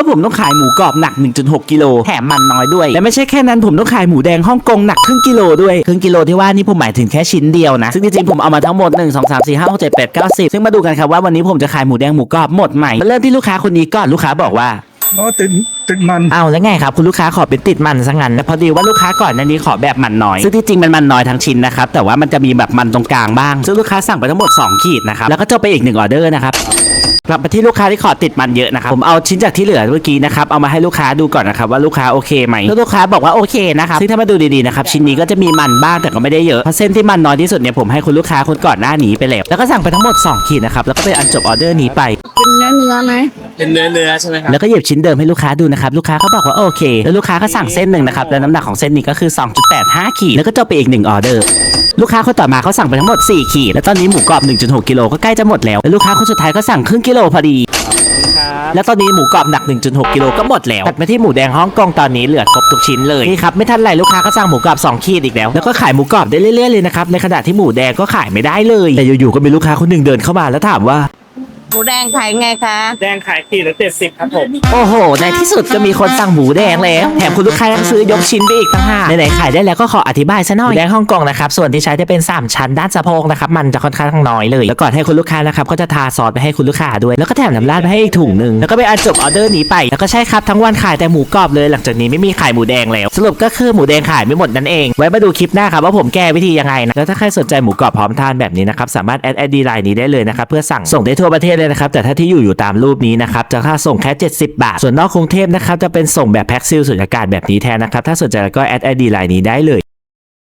ว่าผมต้องขายหมูกรอบหนัก 1.6 กิโลแถมมันน้อยด้วย และไม่ใช่แค่นั้นผมต้องขายหมูแดงฮ่องกงหนักครึ่งกิโลด้วยครึ่งกิโลที่ว่านี่ผมหมายถึงแค่ชิ้นเดียวนะซึ่งจริงๆผมเอามาทั้งหมด 1 2 3 4 5 6 7 8 9 10 ซึ่งมาดูกันครับว่าวันนี้ผมจะขายหมูแดงหมูกรอบหมดใหม่มาเริ่มที่ลูกค้าคนนี้ก่อนลูกค้าบอกว่าเพราะว่าติดติดมันเอาแล้วไงครับคุณลูกค้าขอเป็นติดมันซะงั้นนะพอดีว่าลูกค้าก่อนหน้านี้ขอแบบมันน้อยซึ่งที่จริงมันมันน้อยทั้งชิ้นนะครับแต่ว่ามันจะมีแบบมันตรงกลางบ้างซึ่งลูกค้าสั่งไปทั้งหมด 2 ขีดนะครับแล้วก็จบไปอีก1ออเดอร์นะครับ กลับมาที่ลูกค้าที่ขอติดมันเยอะนะครับผมเอาชิ้นจากที่เหลือเมื่อกี้นะครับเอามาให้ลูกค้าดูก่อนนะครับว่าลูกค้าโอเคไหมแล้วลูกค้าบอกว่าโอเคนะครับซึ่งถ้ามาดูดีๆนะครับชิ้นนี้ก็จะมีมันบ้างแต่ก็ไม่ได้เยอะเพราะเส้นที่มันน้อยที่สุดเนี่ยผมให้คุณลูกค้าคนก่อนหน้านี้ไปแล้วแล้วก็สั่งไปทั้งหมด 2 ขีดนะครับแล้วก็เป็นอันจบออเดอร์นี้ไปเป็นเนื้อเนื้อไหมเป็นเนื้อเนื้อใช่ไหมครับแล้วก็หยิบชิ้นเดิมให้ลูกค้าดูนะครับลูกค้าก็บอกว่าโอเค แล้วลูกค้าก็สั่งเส้นหนึ่งนะครับแล้วน้ำหนักของเส้นนี้ก็คือ 2.85 ขีดแล้วก็จบไปอีก1ออเดอร์ ลูกค้าคนต่อมาเขาสั่งไปทั้งหมด 4 ขีด แล้วตอนนี้หมูกรอบ 1.6 กิโลก็ใกล้จะหมดแล้ว แล้วลูกค้าคนสุดท้ายก็สั่งครึ่งกิโลพอดี แล้วตอนนี้หมูกรอบหนัก 1.6 กิโลก็หมดแล้วตัดมาที่หมูแดงฮ่องกงตอนนี้เหลือครบทุกชิ้นเลย นี่ครับไม่ทันไรลูกค้าก็สั่งหมูกรอบ 2 ขีดอีกแล้ว แล้วก็ขายหมูกรอบได้เรื่อยๆเลยนะครับ ในขณะที่หมูแดงก็ขายไม่ได้เลย แต่อยู่ๆก็มีลูกค้าคนหนึ่งเดินเข้ามาแล้วถามว่า หมูแดงขายไงคะ แดงขายขีดละเจ็ดสิบครับผม โอ้โห ในที่สุดก็มีคนสั่งหมูแดงแล้ว แถมคุณลูกค้ายังซื้อยกชิ้นไปอีกต่างหากไหนๆขายได้แล้วก็ขออธิบายซะหน่อยหมูแดงฮ่องกงนะครับส่วนที่ใช้จะเป็น 3 ชั้นด้านสะโพกนะครับมันจะค่อนข้างน้อยเลยแล้วก่อนให้คุณลูกค้านะครับก็จะทาซอสไปให้คุณลูกค้าด้วย แล้วก็แถมน้ำราดไปให้อีกถุงหนึ่งแล้วก็ไปอันจบออเดอร์นี้ไปแล้วก็ใช่ครับทั้งวันขายแต่หมูกรอบเลย หลังจากนี้ไม่มีขายหมูแดงแล้ว สรุปก็คือหมูแดงขายไม่หมดนั่นเองไว้มาดูคลิปหน้าครับว่าผมแก้วิธียังไงนะแล้วถ้าใครสนใจหมูกรอบพร้อมทานแบบนี้นะครับสามารถแอดไอดีไลน์นี้ได้เลยนะครับเพื่อสั่งส่งได้ทั่วประเทศเลยนะครับ แต่ถ้าที่อยู่อยู่ตามรูปนี้นะครับจะค่าส่งแค่ 70 บาท ส่วนนอกกรุงเทพนะครับจะเป็นส่งแบบแพ็คซิลสุญญากาศแบบนี้แทนนะครับถ้าสนใจก็แอดไอดีไลน์นี้ได้เลย